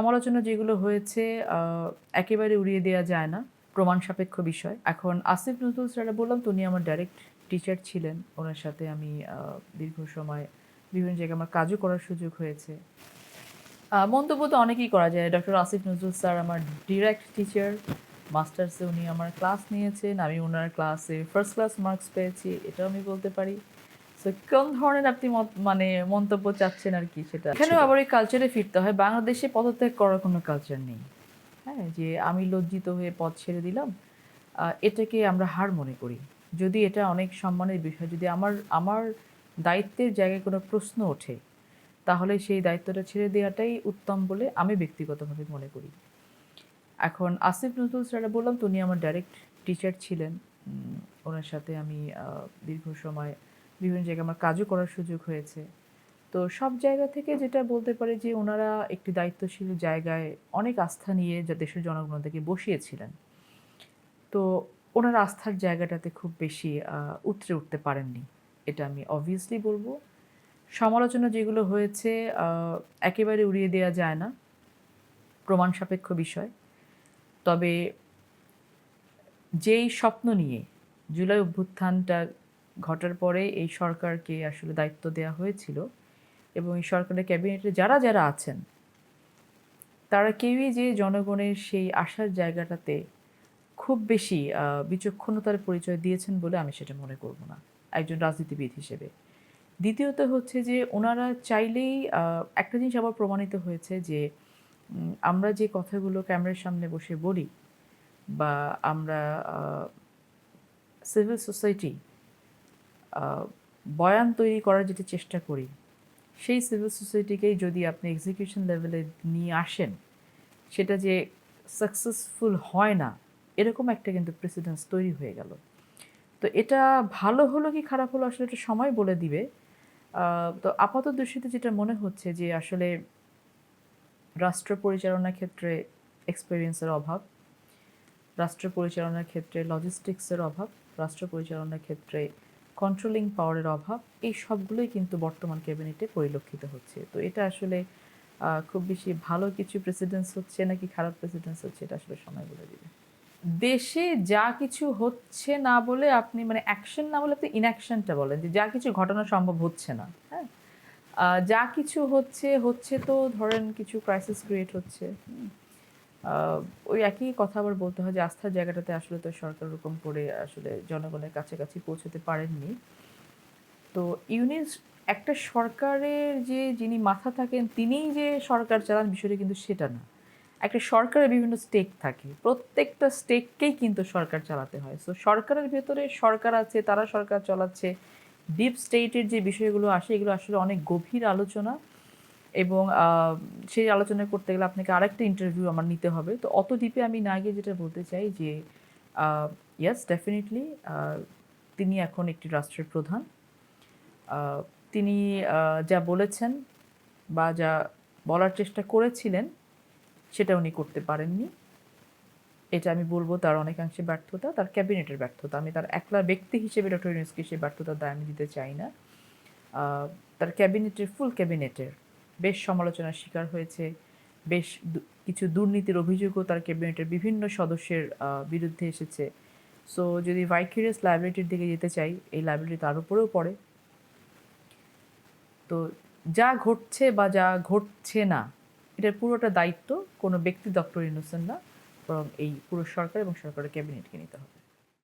সমালোচনা যেগুলো হয়েছে একেবারে উড়িয়ে দেওয়া যায় না, প্রমাণ সাপেক্ষ বিষয়। এখন আসিফ নজরুল স্যার বললাম, তো উনি আমার ডাইরেক্ট টিচার ছিলেন। ওনার সাথে আমি দীর্ঘ সময় বিভিন্ন জায়গায় আমার কাজও করার সুযোগ হয়েছে। মন্তব্য তো অনেকেই করা যায়। ডক্টর আসিফ নজরুল স্যার আমার ডিরেক্ট টিচার মাস্টার্সে উনি আমার ক্লাস নিয়েছেন। আমি ওনার ক্লাসে ফার্স্ট ক্লাস মার্কস পেয়েছি, এটাও আমি বলতে পারি। কোন ধরনের আপনি মানে মন্তব্য চাচ্ছেন আর কি সেটা? এখানেও আবার ওই কালচারে ফিরতে হয়। বাংলাদেশে পদত্যাগ করার কোনো কালচার নেই। হ্যাঁ যে আমি লজ্জিত হয়ে পদ ছেড়ে দিলাম এটাকে আমরা হার মনে করি। যদি এটা অনেক সম্মানের বিষয় যদি আমার আমার দায়িত্বের জায়গায় কোনো প্রশ্ন ওঠে তাহলে সেই দায়িত্বটা ছেড়ে দেওয়াটাই উত্তম বলে আমি ব্যক্তিগতভাবে মনে করি। এখন আসিফ নজরুল স্যার বললাম তো উনি আমার ডাইরেক্ট টিচার ছিলেন। ওনার সাথে আমি দীর্ঘ সময় বিভিন্ন জায়গায় আমার কাজও করার সুযোগ হয়েছে। তো সব জায়গা থেকে যেটা বলতে পারে যে, ওনারা একটি দায়িত্বশীল জায়গায় অনেক আস্থা নিয়ে যা দেশের জনগণকে বসিয়েছিলেন। তো ওনার আস্থার জায়গাটাতে খুব বেশি উতরে উঠতে পারেননি। এটা আমি অবভিয়াসলি বলব। সমালোচনা যেগুলো হয়েছে একেবারে উড়িয়ে দেওয়া যায় না। প্রমাণ সাপেক্ষ বিষয়। তবে যেই স্বপ্ন নিয়ে জুলাই অভ্যুত্থানটা ঘটার পরে এই সরকারকে আসলে দায়িত্ব দেওয়া হয়েছিল এবং এই সরকারের ক্যাবিনেটে যারা যারা আছেন, তারা কেউই যে জনগণের সেই আশার জায়গাটাতে খুব বেশি বিচক্ষণতার পরিচয় দিয়েছেন বলে আমি সেটা মনে করব না, একজন রাজনীতিবিদ হিসেবে। দ্বিতীয়ত হচ্ছে যে ওনারা চাইলেই একটা জিনিস আবার প্রমাণিত হয়েছে যে আমরা যে কথাগুলো ক্যামেরার সামনে বসে বলি বা আমরা সিভিল সোসাইটি বয়ান তৈরি করার যেটা চেষ্টা করি, সেই সিভিল সোসাইটিকেই যদি আপনি এক্সিকিউশন লেভেলে নিয়ে আসেন, সেটা যে সাকসেসফুল হয় না, এরকম একটা কিন্তু প্রেসিডেন্স তৈরি হয়ে গেল। তো এটা ভালো হলো কি খারাপ হলো আসলে এটা সময় বলে দিবে। তো আপাত দৃষ্টিতে যেটা মনে হচ্ছে যে আসলে রাষ্ট্র পরিচালনার ক্ষেত্রে এক্সপিরিয়েন্সের অভাব, রাষ্ট্র পরিচালনার ক্ষেত্রে লজিস্টিক্সের অভাব, রাষ্ট্র পরিচালনার ক্ষেত্রে কন্ট্রোলিং পাওয়ারের অভাব, এই সবগুলোই কিন্তু বর্তমান ক্যাবিনেটে পরিলক্ষিত হচ্ছে। তো এটা আসলে খুব বেশি ভালো কিছু প্রেসিডেন্স হচ্ছে নাকি খারাপ প্রেসিডেন্স হচ্ছে এটা আসলে সময় বলে দিবে। দেশে যা কিছু হচ্ছে না বলে আপনি মানে অ্যাকশন না বলে আপনি ইনঅ্যাকশনটা বলেন যে যা কিছু ঘটনা সম্ভব হচ্ছে না হ্যাঁ? যা কিছু হচ্ছে হচ্ছে তো ধরেন কিছু ক্রাইসিস ক্রিয়েট হচ্ছে ওই একই কথা আবার বলতে হয় যে আস্থার জায়গাটাতে আসলে তো সরকার ওরকম করে আসলে জনগণের কাছাকাছি পৌঁছতে পারেননি। তো ইউনিস একটা সরকারের যে যিনি মাথা থাকেন, তিনিই যে সরকার চালান বিষয়টা কিন্তু সেটা না। একটা সরকারের বিভিন্ন স্টেক থাকে। প্রত্যেকটা স্টেককেই কিন্তু সরকার চালাতে হয়। সো সরকারের ভেতরে সরকার আছে, তারা সরকার চালাচ্ছে। ডিপ স্টেটের যে বিষয়গুলো আসে, এগুলো আসলে অনেক গভীর আলোচনা। এবং সেই আলোচনা করতে গেলে আপনাকে আরেকটা ইন্টারভিউ আমার নিতে হবে। তো অত দ্বীপে আমি না গিয়ে যেটা বলতে চাই যে ইয়াস ডেফিনেটলি তিনি এখন একটি রাষ্ট্রের প্রধান। তিনি যা বলেছেন বা যা বলার চেষ্টা করেছিলেন, সেটা উনি করতে পারেননি। এটা আমি বলব তার অনেকাংশে ব্যর্থতা, তার ক্যাবিনেটের ব্যর্থতা। আমি তার একলা ব্যক্তি হিসেবে ডক্টর ইউনুসকে সেই ব্যর্থতার দায় আমি দিতে চাই না। তার ক্যাবিনেটের ফুল ক্যাবিনেটের বেশ সমালোচনার শিকার হয়েছে। বেশ কিছু দুর্নীতির অভিযোগও তার ক্যাবিনেটের বিভিন্ন সদস্যের বিরুদ্ধে এসেছে। সো, যদি ভাইকিরিয়াস লাইব্রেরিটির দিকে যেতে চাই, এই লাইব্রেরি তার উপরেও পড়ে। তো, যা ঘটছে বা যা ঘটছে না, এটার পুরোটা দায়িত্ব কোনো ব্যক্তি ডক্টর ইনোসেন্ট না, বরং এই পুরো সরকার এবং সরকারের ক্যাবিনেটকে নিতে হবে।